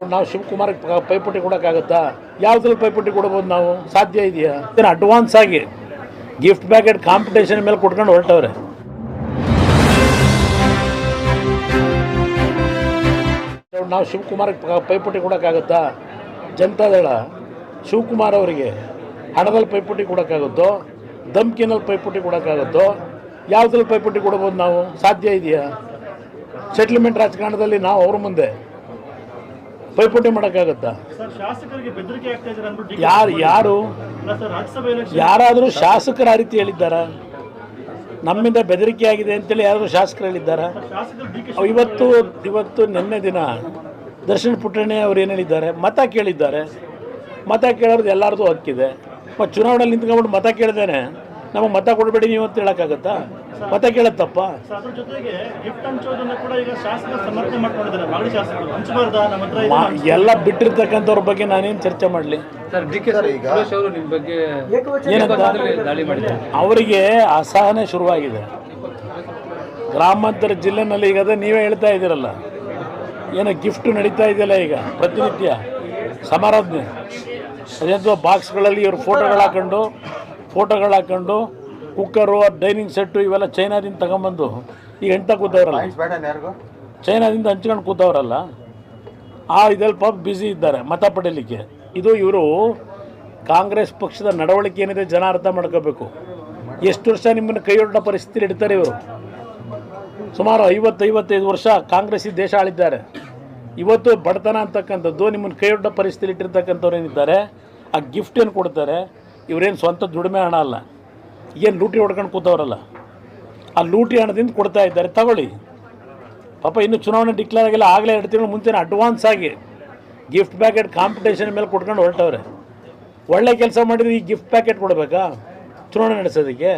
ನಾವು ಶಿವಕುಮಾರ್ ಪೈಪೋಟಿ ಕೊಡೋಕ್ಕಾಗತ್ತಾ? ಯಾವುದ್ರಲ್ಲಿ ಪೈಪೋಟಿ ಕೊಡ್ಬೋದು ನಾವು? ಸಾಧ್ಯ ಇದೆಯಾ? ಇದನ್ನು ಅಡ್ವಾನ್ಸ್ ಆಗಿ ಗಿಫ್ಟ್ ಪ್ಯಾಕೆಟ್ ಕಾಂಪಿಟೇಷನ್ ಮೇಲೆ ಕೊಟ್ಕೊಂಡು ಹೊರಟವ್ರೆ. ನಾವು ಶಿವಕುಮಾರ್ ಪೈಪೋಟಿ ಕೊಡೋಕ್ಕಾಗತ್ತಾ? ಜನತಾದಳ ಶಿವಕುಮಾರ್ ಅವರಿಗೆ ಹಣದಲ್ಲಿ ಪೈಪೋಟಿ ಕೊಡೋಕ್ಕಾಗುತ್ತೋ? ಧಮ್ಕಿನಲ್ಲಿ ಪೈಪೋಟಿ ಕೊಡೋಕ್ಕಾಗುತ್ತೋ? ಯಾವುದ್ರಲ್ಲಿ ಪೈಪೋಟಿ ಕೊಡ್ಬೋದು ನಾವು? ಸಾಧ್ಯ ಇದೆಯಾ? ಸೆಟ್ಲ್ಮೆಂಟ್ ರಾಜಕಾರಣದಲ್ಲಿ ನಾವು ಅವ್ರ ಮುಂದೆ ಪೈಪೋಟಿ ಮಾಡೋಕ್ಕಾಗತ್ತಾ? ಯಾರು ಯಾರು? ಯಾರಾದರೂ ಶಾಸಕರ ಆ ರೀತಿ ಹೇಳಿದ್ದಾರಾ? ನಮ್ಮಿಂದ ಬೆದರಿಕೆ ಆಗಿದೆ ಅಂತೇಳಿ ಯಾರಾದರೂ ಶಾಸಕರು ಹೇಳಿದ್ದಾರಾ? ಇವತ್ತು ಇವತ್ತು ನಿನ್ನೆ ದಿನ ದರ್ಶನ್ ಪುಟ್ಟಣ್ಣೆ ಅವ್ರು ಏನು ಹೇಳಿದ್ದಾರೆ? ಮತ ಕೇಳಿದ್ದಾರೆ. ಮತ ಕೇಳೋದು ಎಲ್ಲರದು ಹಕ್ಕಿದೆ. ಮತ್ತು ಚುನಾವಣೆಯಲ್ಲಿ ನಿಂತ್ಕೊಂಡ್ಬಿಟ್ಟು ಮತ ಕೇಳಿದ್ದೇನೆ ನಮಗೆ ಮತ ಕೊಡಬೇಡಿ ನೀವು ಅಂತ ಹೇಳೋಕ್ಕಾಗತ್ತಾ? ಮತ ಕೇಳತ್ತಪ್ಪ. ಎಲ್ಲ ಬಿಟ್ಟಿರ್ತಕ್ಕಂಥವ್ರ ಬಗ್ಗೆ ನಾನೇನು ಚರ್ಚೆ ಮಾಡಲಿ? ಏನಂತ? ಅವರಿಗೆ ಅಸಹನೆ ಶುರುವಾಗಿದೆ. ಗ್ರಾಮಾಂತರ ಜಿಲ್ಲೆನಲ್ಲಿ ಈಗ ಅದೇ ನೀವೇ ಹೇಳ್ತಾ ಇದ್ದೀರಲ್ಲ. ಏನೋ ಗಿಫ್ಟ್ ನಡೀತಾ ಇದೆಯಲ್ಲ ಈಗ ಪ್ರತಿನಿತ್ಯ. ಸಮಾರಾಧನೆ ಅದೇಂತೋ ಬಾಕ್ಸ್ಗಳಲ್ಲಿ ಇವ್ರ ಫೋಟೋಗಳು ಹಾಕೊಂಡು ಫೋಟೋಗಳು ಹಾಕೊಂಡು ಕುಕ್ಕರು ಡೈನಿಂಗ್ ಸೆಟ್ಟು ಇವೆಲ್ಲ ಚೈನಾದಿಂದ ತಗೊಂಬಂದು. ಈಗ ಎಂಟ ಕೂತವ್ರಲ್ಲ? ಚೈನಾದಿಂದ ಹಂಚ್ಕೊಂಡು ಕೂತವ್ರಲ್ಲ? ಆ ಇದ್ರಲ್ಲಿ ಪಾಪ ಬ್ಯುಸಿ ಇದ್ದಾರೆ ಮತ ಪಡೀಲಿಕ್ಕೆ. ಇದು ಇವರು ಕಾಂಗ್ರೆಸ್ ಪಕ್ಷದ ನಡವಳಿಕೆ ಏನಿದೆ ಜನ ಅರ್ಥ ಮಾಡ್ಕೋಬೇಕು. ಎಷ್ಟು ವರ್ಷ ನಿಮ್ಮನ್ನು ಕೈಯೊಡ್ಡ ಪರಿಸ್ಥಿತಿ ಇಡ್ತಾರೆ ಇವರು? ಸುಮಾರು ಐವತ್ತು ಐವತ್ತೈದು ವರ್ಷ ಕಾಂಗ್ರೆಸ್ ಈ ದೇಶ ಆಳಿದ್ದಾರೆ. ಇವತ್ತು ಬಡತನ ಅಂತಕ್ಕಂಥದ್ದು ನಿಮ್ಮನ್ನು ಕೈಯೊಡ್ಡ ಪರಿಸ್ಥಿತಿ ಇಟ್ಟಿರ್ತಕ್ಕಂಥವ್ರು ಏನಿದ್ದಾರೆ ಆ ಗಿಫ್ಟ್ ಏನು ಕೊಡ್ತಾರೆ? ಇವರೇನು ಸ್ವಂತ ದುಡಿಮೆ ಹಣ ಅಲ್ಲ. ಏನು ಲೂಟಿ ಹೊಡ್ಕೊಂಡು ಕೂತವ್ರಲ್ಲ. ಆ ಲೂಟಿ ಹಣದಿಂದ ಕೊಡ್ತಾ ಇದ್ದಾರೆ. ತಗೊಳ್ಳಿ. ಪಾಪ ಇನ್ನು ಚುನಾವಣೆ ಡಿಕ್ಲೇರ್ ಆಗಿಲ್ಲ. ಆಗಲೇ ಎರಡು ತಿಂಗಳು ಮುಂಚೆ ಅಡ್ವಾನ್ಸ್ ಆಗಿ ಗಿಫ್ಟ್ ಪ್ಯಾಕೆಟ್ ಕಾಂಪಿಟೇಷನ್ ಮೇಲೆ ಕೊಟ್ಕೊಂಡು ಹೊರಟವ್ರೆ. ಒಳ್ಳೆ ಕೆಲಸ ಮಾಡಿದ್ರೆ ಈ ಗಿಫ್ಟ್ ಪ್ಯಾಕೆಟ್ ಕೊಡಬೇಕಾ? ಚುನಾವಣೆ ನಡೆಸೋದಕ್ಕೆ.